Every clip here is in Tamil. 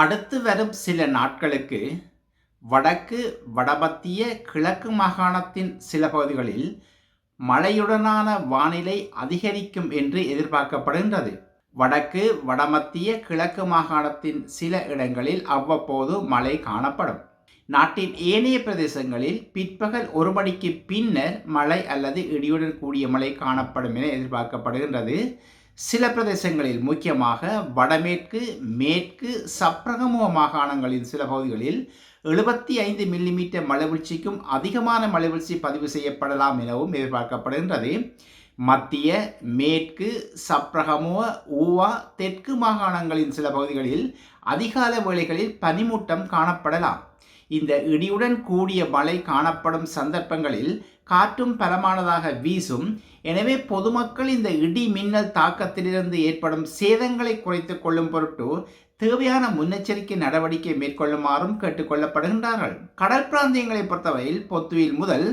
அடுத்து வரும் சில நாட்களுக்கு வடக்கு வடமத்திய கிழக்கு மாகாணத்தின் சில பகுதிகளில் மழையுடனான வானிலை அதிகரிக்கும் என்று எதிர்பார்க்கப்படுகின்றது. வடக்கு வடமத்திய கிழக்கு மாகாணத்தின் சில இடங்களில் அவ்வப்போது மழை காணப்படும். நாட்டின் ஏனைய பிரதேசங்களில் பிற்பகல் ஒரு மணிக்கு பின்னர் மழை அல்லது இடியுடன் கூடிய மழை காணப்படும் என எதிர்பார்க்கப்படுகின்றது. சில பிரதேசங்களில் முக்கியமாக வடமேற்கு மேற்கு சப்ரகமுவ மாகாணங்களின் சில பகுதிகளில் எழுபத்தி ஐந்து மில்லிமீட்டர் மழைவீழ்ச்சிக்கும் அதிகமான மழைவீழ்ச்சி பதிவு செய்யப்படலாம் எனவும் எதிர்பார்க்கப்படுகின்றது. மத்திய மேற்கு சப்ரகமுவ ஊவா தெற்கு மாகாணங்களின் சில பகுதிகளில் அதிகால வேளைகளில் பனிமூட்டம் காணப்படலாம். இந்த இடியுடன் கூடிய மழை காணப்படும் சந்தர்ப்பங்களில் காற்றும் பலமானதாக வீசும். எனவே பொதுமக்கள் இந்த இடி மின்னல் தாக்கத்திலிருந்து ஏற்படும் சேதங்களை குறைத்துக் கொள்ளும் பொருட்டு தேவையான முன்னெச்சரிக்கை நடவடிக்கை மேற்கொள்ளுமாறும் கேட்டுக்கொள்ளப்படுகின்றார்கள். கடல் பிராந்தியங்களை பொறுத்தவரையில் பொத்துவில் முதல்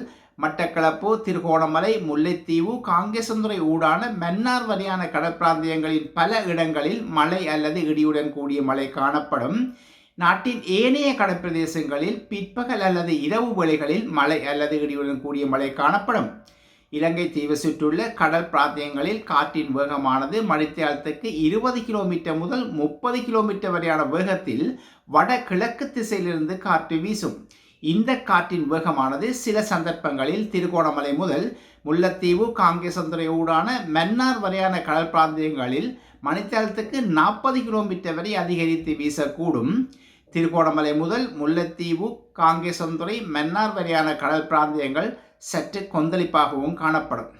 மட்டக்களப்பு திருகோணமலை முல்லைத்தீவு காங்கேசந்துறை ஊடான மன்னார் வரையான கடற்பிராந்தியங்களின் பல இடங்களில் மழை அல்லது இடியுடன் கூடிய மழை காணப்படும். நாட்டின் ஏனைய கடற்பிரதேசங்களில் பிற்பகல் அல்லது இரவு வேளைகளில் மழை அல்லது இடியுடன் கூடிய மழை காணப்படும். இலங்கை தீவு சுற்றுள்ள கடல் பிராந்தியங்களில் காற்றின் வேகமானது மணித்தியாலத்துக்கு இருபது கிலோமீட்டர் முதல் முப்பது கிலோமீட்டர் வரையான வேகத்தில் வடகிழக்கு திசையிலிருந்து காற்று வீசும். இந்த காற்றின் வேகமானது சில சந்தர்ப்பங்களில் திருகோணமலை முதல் முல்லைத்தீவு காங்கேசந்துறை ஊடான மன்னார் வரையான கடல் பிராந்தியங்களில் மணித்தளத்துக்கு நாற்பது கிலோமீட்டர் வரை அதிகரித்து வீசக்கூடும். திருகோணமலை முதல் முல்லைத்தீவு காங்கேசந்துறை மன்னார் வரையான கடல் பிராந்தியங்கள் சற்று கொந்தளிப்பாகவும் காணப்படும்.